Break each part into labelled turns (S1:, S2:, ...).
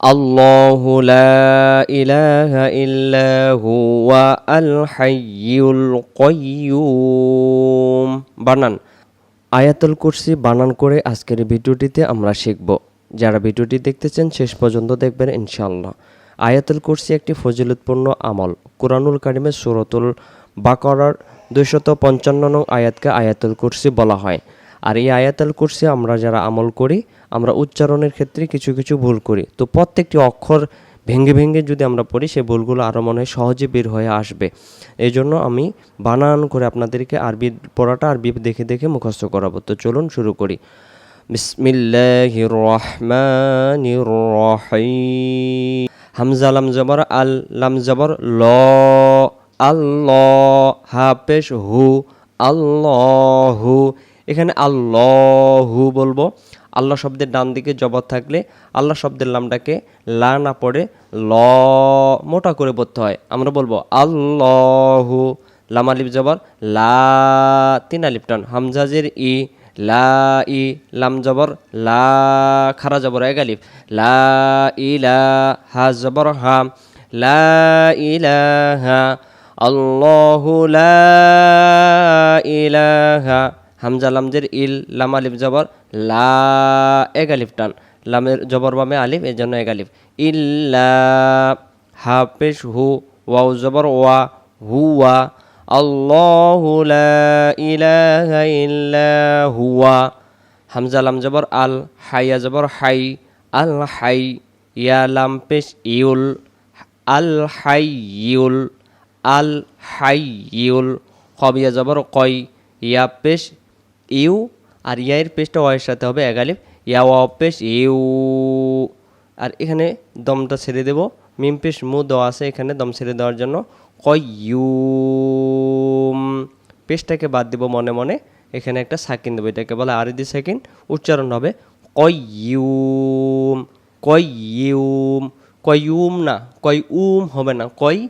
S1: الله لا إله إلا هو الحي القيوم বানান আয়াতুল কুরসি বানান করে আজকের ভিডিওটিতে আমরা শিখব যারা ভিডিওটি দেখতেছেন শেষ পর্যন্ত দেখবেন ইনশাআল্লাহ আয়াতুল কুরসি একটি ফজিলতপূর্ণ আমল কোরআনুল কারিমের সুরতুল বাকরার দুইশত পঞ্চান্ন নং আয়াতকে আয়াতুল কুরসি বলা হয় আর এই আয়াতুল কুরসি আমরা যারা আমল করি আমরা উচ্চারণের ক্ষেত্রে কিছু কিছু ভুল করি। তো প্রত্যেকটি অক্ষর ভেঙে ভেঙে যদি আমরা পড়ি সেই ভুলগুলো আরও মনে হয় সহজে বের হয়ে আসবে। এই জন্য আমি বানান করে আপনাদেরকে আরবি পড়াটা আরবি দেখে দেখে মুখস্থ করাবো। তো চলুন শুরু করি। বিসমিল্লাহির রহমানির রহিম হামজা, লাম আল, লাম ল, আল্লাহ হাফেশ হু, আল্লাহু। এখানে আল্লাহু বলব। আল্লাহ শব্দের ডান দিকে জবর থাকলে আল্লাহ শব্দের লামটাকে লা না পড়ে ল মোটা করে পড়তে হয়। আমরা বলব আল্লাহু। লাম আলিফ জবর, লা তিন আলিফ টান। হামজাজের ই, লা ই, লাম জবর, লা খারা জবর এক আলিফ। লা ইলা হা জবর হাম লা ইলাহা আল্লাহু লা ইলাহা হামজা লামজের ইল লাম আলিফ জবর, লা এক আলিফ টান। লামের জবর বামে আলিফ, এই জন্য এক আলিফ। ইল্লা হাফেশ হু, ওয়াও জবর, ওয়া হুয়া। আল্লাহু ইলাহা ইল্লা হুয়া। হামজা লাম জবর, আল হাইয়া জবর, হাই, আল হাই, ইয়া লাম পেশ, ইউল। আল হাই, ইউল। আল হাই, ইউল। কবিয়া জবর কয় ইয়া পেশ ইউ আর ইয়ার পেশটা ওয়ের সাথে হবে এগালিফ ইয়া ওয়া পেশ ইউ। আর এখানে দমটা ছেড়ে দেব। মিম পেশ মু দেওয়া আছে এখানে দম ছেড়ে দেওয়ার জন্য। কয়ুম পেশটাকে বাদ দেব মনে মনে। এখানে একটা সাকিন দেবো, এটাকে বলে আর আরিদি সেকেন্ড উচ্চারণ হবে কয়ুম কয়ুম কয়ুম না, কয় উম হবে না, কয়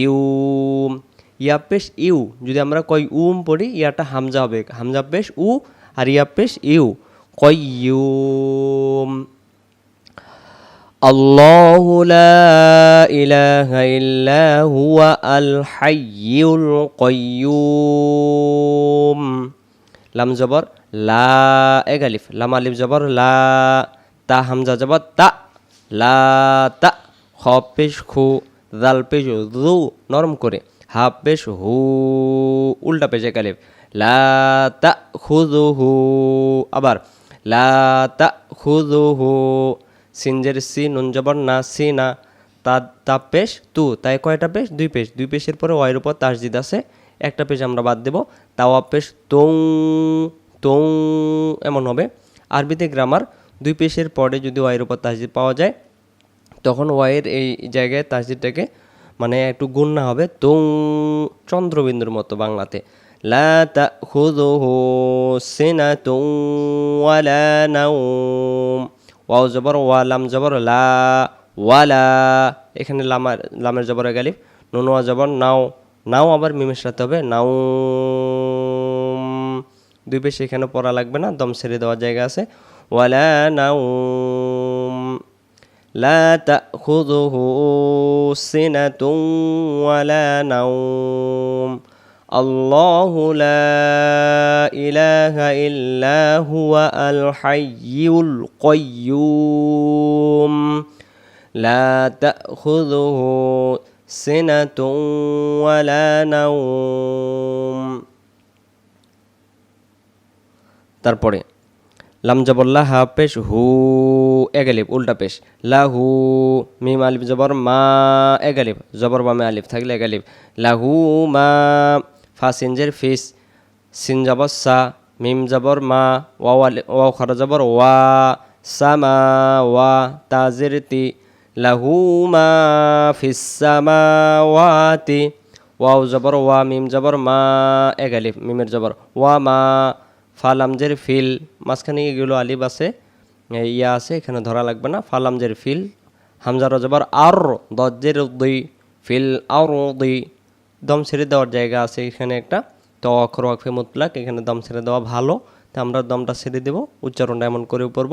S1: ইউম ইয়া পেশ ইউ যদি আমরা কয় উম পড়ি ইয়াটা হামজা হবে হামজা পেশ উ আর ইয়া পেশ ইউ কয়ুম الله لا إله إلا هو الحي القيوم লাম জবর লা এক আলিফ লাম আলিফ জবর লা তা হামজা জবর তা লা তা খ পেশ খু দাল পেশ দু নরম করে হা পেশ হু, উল্টা এক আলিফ লা তা হু আবার লা তা হু সিনজের সি, নুন জবর না, সি না, তা তা পেশ, তু, তাই কয়টা পেশ? দুই পেশ। দুই পেশের পরে ওয়ের উপর তাসজিদ আছে, একটা পেশ আমরা বাদ দেব। তাওয়া পেশ তৌ তৌ, এমন হবে। আরবিতে গ্রামার দুই পেশের পরে যদি ওয়ের উপর তাসজিদ পাওয়া যায়, তখন ওয়ের এই জায়গায় তাসজিদটাকে মানে একটু গুন্না হবে তৌ চন্দ্রবিন্দুর মতো বাংলাতে। লা ওয়ালা ওয়াও জবর, ওয়া লাম জবর, লা ওয়ালা। এখানে লামার, লামের জবর গালিফ নুন, ওয়া জবর, নাও। নাও আবার মিমের হবে নাও দুই পেশে এখানে পড়া লাগবে না, দম ছেড়ে দেওয়ার জায়গা আছে। ওয়ালা নাও لا تأخذه سنة ولا نوم الله لا إله إلا هو الحي القيوم لا تأخذه سنة ولا نوم তারপরে লাম জবর লা হা পেশ হু এগালিফ উল্টা পেশ। লাহু, মিম, আলিফ, জবর, মা এগালিফ জবর বামে আলিফ থাকলে এগালিফ লাহু, মা, ফা, সিনজের ফিস। সিন জবর, সা। মিম জবর, মা, ওয়াও, আলি, ওয়াও খরা জবর, ওয়া। সামা ওয়া তাজের তি। লাহু, মা, ফিস সামাওয়াতি ওয়াও জবর, ওয়া, মিম জবর, মা এগালিফ মিমের জবর, ওয়া, মা ফালামজের ফিল। মাঝখানে এগুলো আলিফ আছে। ইয়া আছে, এখানে ধরা লাগবে না। ফালামজের ফিল হামজার জবর আর দজ্জের দুই ফিল আর দুই দম ছেড়ে দেওয়ার জায়গা আছে এখানে একটা। তো অক্ষর ওয়াকফে মুতলাক, এখানে দম ছেড়ে দেওয়া ভালো। তো আমরা দমটা ছেড়ে দেবো, উচ্চারণটা এমন করে পড়ব।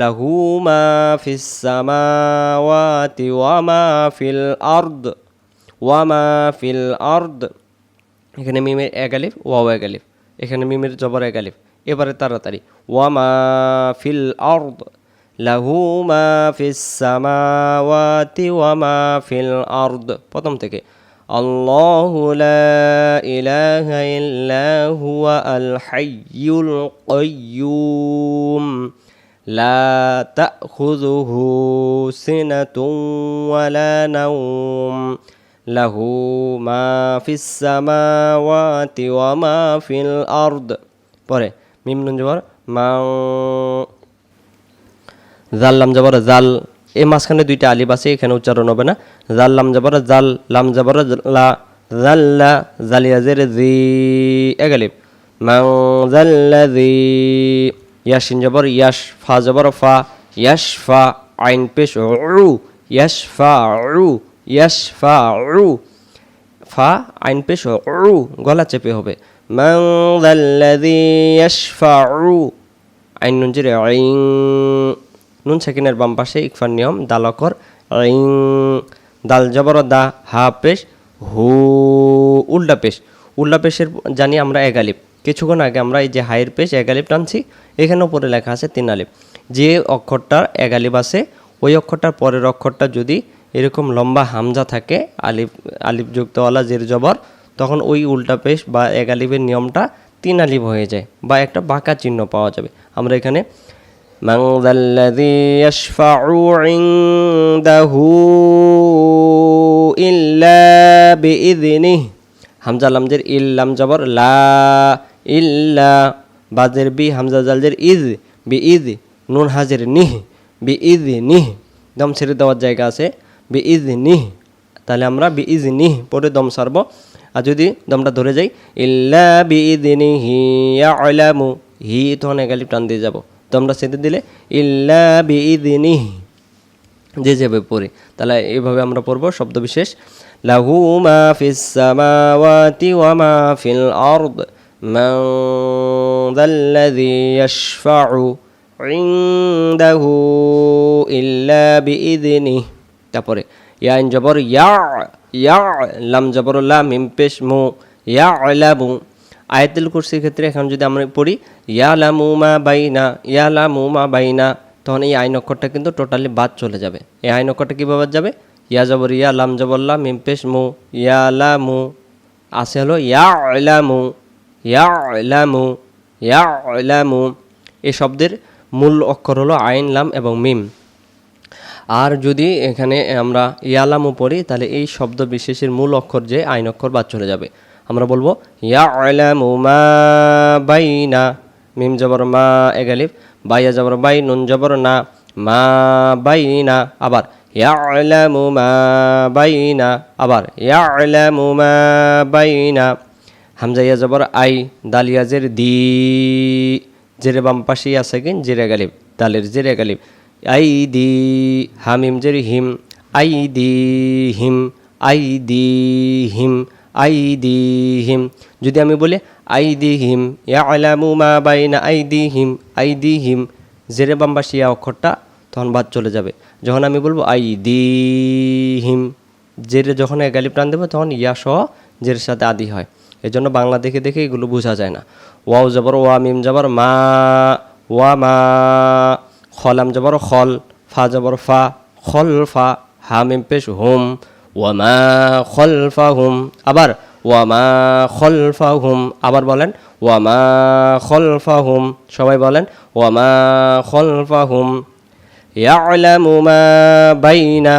S1: লাহু মা ফিস সামাওয়াতি ফিল আরদ, ওয়া মা ফিল আরদ। এখানে মিমের এক আলিফ, ওয়াও এক আলিফ। এখানে মিমের জবর এক আলিফ। এবারে তাড়াতাড়ি। ওয়ামা ফিল আরদ, লাহু মা ফিস সামাওয়াতি, ওয়ামা ফিল আরদ। প্রথম থেকে, আল্লাহু লা ইলাহা ইল্লা হুয়া আল হাইয়ুল কাইয়্যুম লা তাখুযুহু সিনাতুন ওয়ালা নাওম, লাহু মা ফিস সামাওয়াতি, ওয়া ফিল আরদ। পরে মিম নুন জবর মা জাল, লাম জবর, জাল। এই মাঝখানে দুইটা আলিফ আছে, এখানে উচ্চারণ হবে না। জাল, লাম জবর, জাল, লাম জবর, লা জাল্লা জালিয়াজের জি, এক আলিফ। মাং জাল্লাযী ইয়াসিন জবর, ইয়াস, ফা জবর, ফা, ইয়াস, ফা, আইন পেশ, উ, ইয়াস, ফা, উ, ইয়াস, ফা, উ, ফা, আইন পেশ, উ, গলা চেপে হবে। মাং জাল্লাযী ইয়াশফাউ, আইন নুন জিরে আইন, নুন সেকেন্ডের বাম পাশে ইকফার নিয়ম, দালকর আইন, দাল জবর দা হা পেশ, হু উল্টা পেশ। উল্টা পেশের জানি আমরা আলিফ। কিছুক্ষণ আগে আমরা এই যে হাইয়ের পেশ আলিফ টানছি, এখানে উপরে লেখা আছে তিন আলিফ। যে অক্ষরটার আলিফ আছে, ওই অক্ষরটার পরের অক্ষরটা যদি এরকম লম্বা হামজা থাকে, আলিফ আলিফযুক্তওয়ালা জের জবর তখন ওই উল্টা পেশ বা এক আলিফের নিয়মটা তিন আলিফ হয়ে যায় বা একটা বাঁকা চিহ্ন পাওয়া যাবে আমরা এখানে من ذا الذي يشفع عنده إلا بإذنه হামজা লামজের ইল লাম জবর লা ইল্লা বাজের বি হামজা জালজের ইজ বি ইজ নুন হাজের নিহ বি ইজ নিহ দম ছেড়ে দেওয়ার জায়গা আছে বি ইজ নিহ তাহলে আমরা বি ইজ নিহ পরে দম সারব আর যদি দমটা ধরে যাই, ইল্লা বি ইজ নিহি ইয়ালামু হি তখন একালি টান দিয়ে যাব। দমটা সেঁতে দিলে, ইল্লা বি ইজ নিহ যে যাবে পড়ে। তাহলে এইভাবে আমরা পড়ব শব্দ বিশেষ লাহু মা ফিস সামাওয়াতি ওয়া মা ফিল আরদ, মান যাল্লাযী ইয়াশফাউ ইনদাহু ইল্লা বিইذনিহ তারপরে ইয়া ইন জবর, ইয়া ইয়া লাম জবর লা মু ইয়া লামু আয়াতুল কুরসির ক্ষেত্রে এখন যদি আমরা পড়ি ইয়া লামু মা বাইনা ইয়া লামু মা বাইনা, তখন এই আইন অক্ষরটা কিন্তু টোটালি বাদ চলে যাবে। এই আইন অক্ষরটা কীভাবে যাবে? ইয়া জবর ইয়া লাম জবল্লা মিম পেশ মু ইয়া লামু আছে হলো ইয়া লামু ইয়া লামু ইয়া লামু এই শব্দের মূল অক্ষর হলো আইন, লাম এবং মিম। আর যদি এখানে আমরা ইয়ালামু পড়ি, তাহলে এই শব্দ বিশেষের মূল অক্ষর যে আইন অক্ষর বাদ চলে যাবে। আমরা বলব মা বাইনা, মিম জবর মা এগালিফ বাইয়া জবর বাই, নুন জবর না, মা বাইনা, আবার মা বাইনা, আবার ইয়া আলামু মা বাইনা হামজা জবর আই দালিয়াজের দি, জেরে বাম পাশেই আছে কিন জেরে গালিব দালের জেরে গালিব আই দি হামিম জের হিম আই দি হিম আই দি হিম আই দি হিম। যদি আমি বলি আই দি হিম ইয়া আলামু মা আই দি হিম আই দি হিম, জেরে বাম্বাসি অক্ষরটা তখন বাদ চলে যাবে। যখন আমি বলব আই দি হিম, জেরে যখন এগালিপ টান দেবো তখন ইয়া সহ জের সাথে আদি হয়। এই জন্য বাংলা দেখে দেখে এগুলো বোঝা যায় না। ওয়াও জবর, ওয়া মিম জবর, মা, ওয়া মা। খলাম জবর খল, ফা জবর ফা, খল ফা হা মিম পেশ হুম, ওয়ামা খলফা হুম, আবার ওয়ামা খলফা হুম, আবার বলেন, ওয়ামা খলফা হুম, সবাই বলেন, ওয়ামা খলফা হুম, ইয়ালামু মা বাইনা,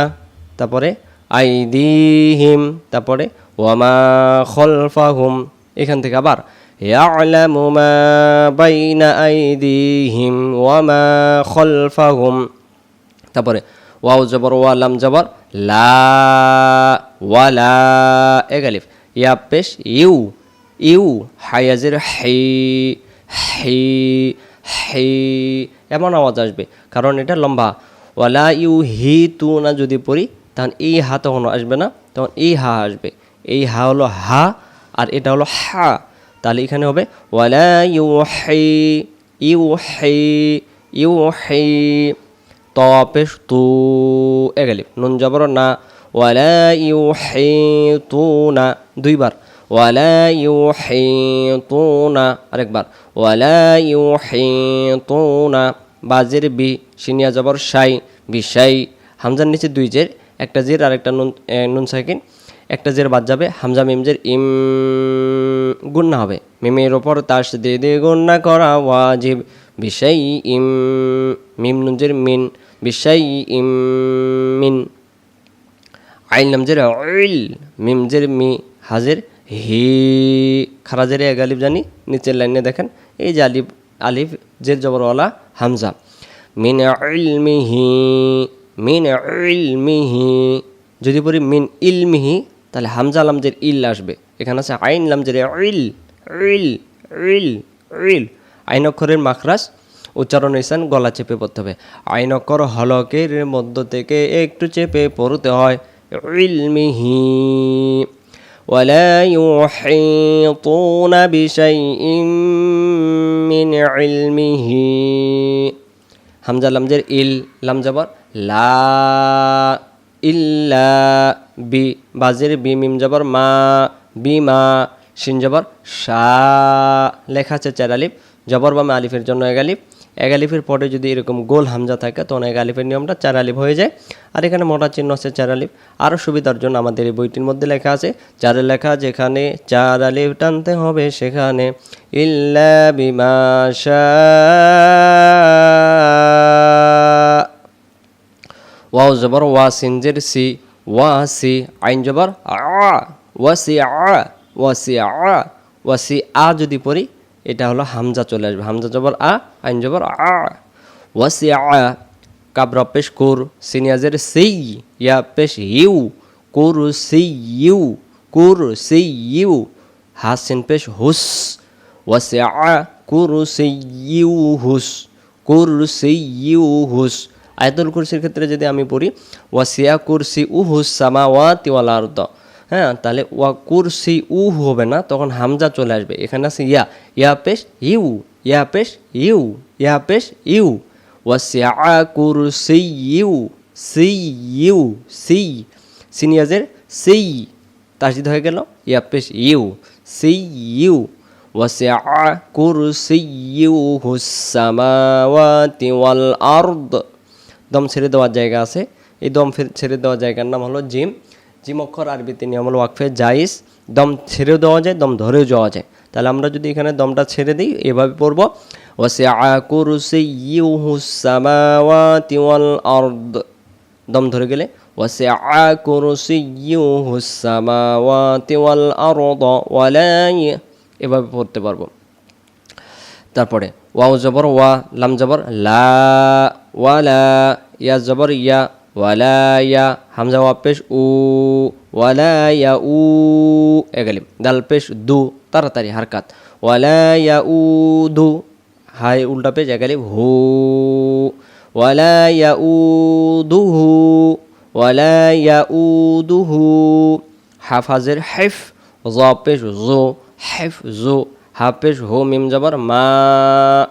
S1: তারপরে আইদিহিম, তারপরে ওয়ামা খলফাহুম এখান থেকে আবার ইয়ালামু মা বাইনা আইদিহিম ওয়ামা খলফাহুম তারপরে ওয়াও জবর ওয়ালাম জবর, লা ওয়ালা এগালিফ ইয়া পেশ, ইউ ইউ, হায়াজের, হে হে হে, এমন আওয়াজ আসবে। কারণ এটা লম্বা। ওয়ালা ইউ হি তু না যদি পড়ি, তখন এই হা তখন আসবে না, তখন এই হা আসবে। এই হা হলো হা, আর এটা হলো হা। তাহলে এখানে হবে, ওয়ালা ইউ হে ইউ হে ইউহি ত পেশ তু নুন জবর না, ওয়ালা ইউহিতুনা দুইবার, ওয়ালা ইউহিতুনা আরেকবার, ওয়ালা ইউ হে তু না বাজের বি, সিনিয়া জবর শাই বিশাই হামজার নিচে দুই জের, একটা জের আর একটা নুন নুন সাকিন একটা জের বাদ যাবে, হামজা মিমজের ইম গুন্না হবে। মিমের ওপর তাস দিয়ে দিয়ে গুন্না করা ওয়াজিব। বিশাই ইম মিম নুনজের মিন, বিশাই ইম মিন। আইন নামজের অইল মিমজের মি, হাজের হি। খারাজের এক আলিফ জানি, নিচের লাইনে দেখেন, এই যে আলিফ আলিফ, জের জবরওয়ালা হামজা। মিন ইলমিহি মিন ইলমিহি, যদি পড়ি মিন ইলমিহি তাহলে হামজা লামজের ইল আসবে এখানে আছে আইন লামজের ইল ইল ইল ইল আইন অক্ষরের মাখরাজ উচ্চারণ ইসান গলা চেপে পড়তে হবে আইন অক্ষর হলকের মধ্য থেকে একটু চেপে পড়তে হয় ইলমিহি ولا يحيطون بشيء من علمه হামজা লামজের ইল লাম যাবার লা ইল্লা বি, বাজের বি মিম যাবার মা বিমা শিন যাবার সা লেখা আছে চার আলিফ, জবর বামে আলিফের জন্য এক আলিফ। এক আলিফের পরে যদি এরকম গোল হামজা থাকে, তখন এক আলিফের নিয়মটা চার আলিফ হয়ে যায়। আর এখানে মোটা চিহ্ন আছে চার আলিফ। আরও সুবিধার জন্য আমাদের এই বইটির মধ্যে লেখা আছে চারের লেখা যেখানে চার আলিফ টানতে হবে, সেখানে ইল্লা বিমা শাআ। ওয়াও জবর, ওয়া সিনজের সি। ওয়া সি আইন জবর, আ ওয়াসি ওয়াসি ওয়াসি আ যদি পড়ি, এটা হলো হামজা চলে আসবে। হামজা জবর, আ, আইন জবর, আ ওয়াসি আ কাবরা পেশ কুর, সিনিয়াজের সেই, ইয়া পেশ ইউ, কুর সি ইউ, কুর সি ইউ, হাসিন পেশ হুস ওয়াসি আ কুর সি ইউ হুস, কুর সি ইউ হুস আয়াতুল কুরসির ক্ষেত্রে যদি আমি পড়ি, ওয়াসিয়া কুরসি উহু ওয়া তিওয়ালা আর্দ। হ্যাঁ তাহলে ওয়া কুরসি উ হবে না, তখন হামজা চলে আসবে। এখানে আছে ইয়া ইয়া পেশ ইউ, ইয়া পেশ ইউ, ইয়া পেশ ইউ। ওয়াসিয়া কুরসি ইউ সি ইউ সি সিনিয়াজের সেই তাসিদ হয়ে গেল, ইয়া পেশ ইউ সি ইউ ওয়াসিয়া কুরসি ইউ হুসামাওয়াতি ওয়াল আরদ। দম ছেড়ে দেওয়ার জায়গা আছে। এই দম ছেড়ে দেওয়ার জায়গার নাম হলো জিম। জিম অক্ষর আরবিতে নিয়ম হলো ওয়াকফে জাইস দম ছেড়েও দেওয়া যায়, দম ধরেও যাওয়া যায়। তাহলে আমরা যদি এখানে দমটা ছেড়ে দিই, এভাবে পড়ব আরদ। দম ধরে গেলে সামাওয়াতি ওয়াল আরদ ওয়ালা ই- এভাবে পড়তে পারব। তারপরে ওয়াও জবর, ওয়া, লাম জবর, লা ওয়ালা ইয়া জবর ইয়া ওয়ালা ইয়া হামজা ওয়া পেশ উ ওয়ালা ইয়া উ এগালিম দাল পেশ দু তাড়াতাড়ি হারকাত ওয়ালা ইয়া উ দু হাই উল্টা পেশ এগালিম হু ওয়ালা ইয়া উ দু হু ওয়ালা ইয়া উ দু হু হাফাজের হেফ জ পেশ জো হেফ জো হাফেজ হো মিম জবর মা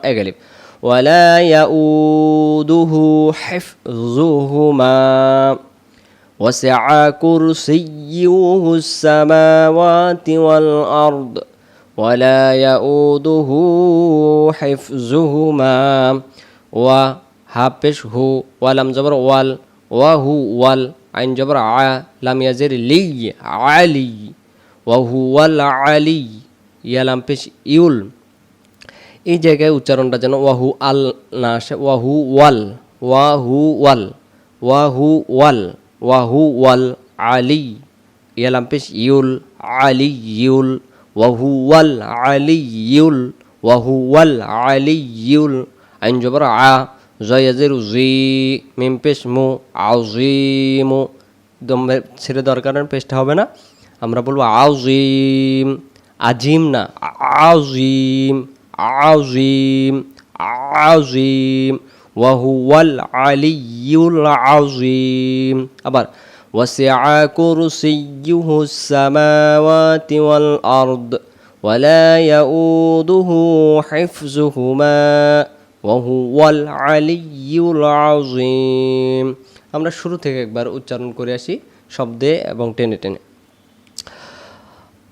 S1: এগালিব ولا يؤوده حفظهما. وسع كرسيه السماوات والأرض ولا يؤوده حفظهما. وحبشه ولم جبر وال وهو وال عن جبر ع لم يزر لي علي. وهو العلي. يلم بش يلم. এই জায়গায় উচ্চারণটা যেন ওয়াহু আল না আসে, ওয়াহু ওয়াল ওয়াহু ওয়াল ওয়াহু ওয়াল ওয়াহু ওয়াল আলী ইয়ালাম পেশ ইউল আলী ইউল ওয়াহু ওয়াল আলী ইউল ওয়াহু ওয়াল আলী ইউল আইন জবর আ জয়াজের জি, মিম পেশ মু আউজিমু দম ছেড়ে দরকার পেশটা হবে না। আমরা বলব আউজিম আজিম না আজিম আজিম আজিম ওয়াহুয়াল আলিয়ুল আজিম আবার وسع كرسيه السماوات والأرض ولا يؤوده حفظهما وهو العلي العظيم আমরা শুরু থেকে একবার উচ্চারণ করে আসি শব্দে এবং টেনে টেনে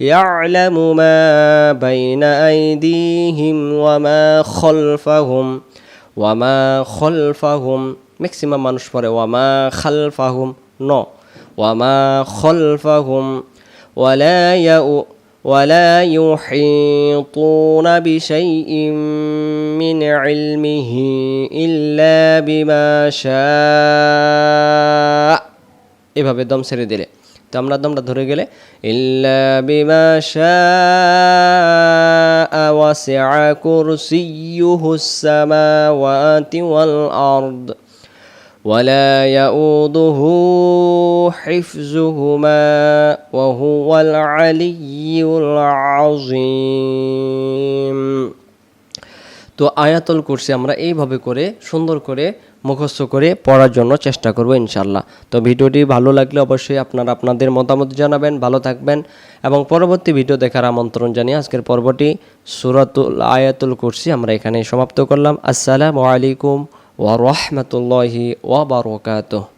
S1: يعلم ما بين أيديهم وما خلفهم وما خلفهم ম্যাক্সিমাম মানুষ পড়ে ওয়ামা খালফাহুম ন ওয়ামা খলফাহুম ولا يؤ ولا يحيطون بشيء من علمه إلا بما شاء এভাবে দম ছেড়ে দিলে তো আমরা দমটা ধরে গেলে ইল্লা বিমা শাআ ওয়াসিআ কুরসিয়ুহুস সামাওয়াতি ওয়াল আরদ ولا يؤوده حفظهما وهو العلي العظيم তো আয়াতল কুরসি আমরা এইভাবে করে, সুন্দর করে মুখস্থ করে পড়ার জন্য চেষ্টা করব ইনশাল্লাহ তো ভিডিওটি ভালো লাগলে অবশ্যই আপনারা আপনাদের মতামত জানাবেন, ভালো থাকবেন এবং পরবর্তী ভিডিও দেখার আমন্ত্রণ জানিয়ে আজকের পর্বটি সুরাতুল আয়াতুল কুরসি আমরা এখানে সমাপ্ত করলাম। আসসালামু আলাইকুম ওয়া রাহমাতুল্লাহি ওয়া বারাকাতুহু।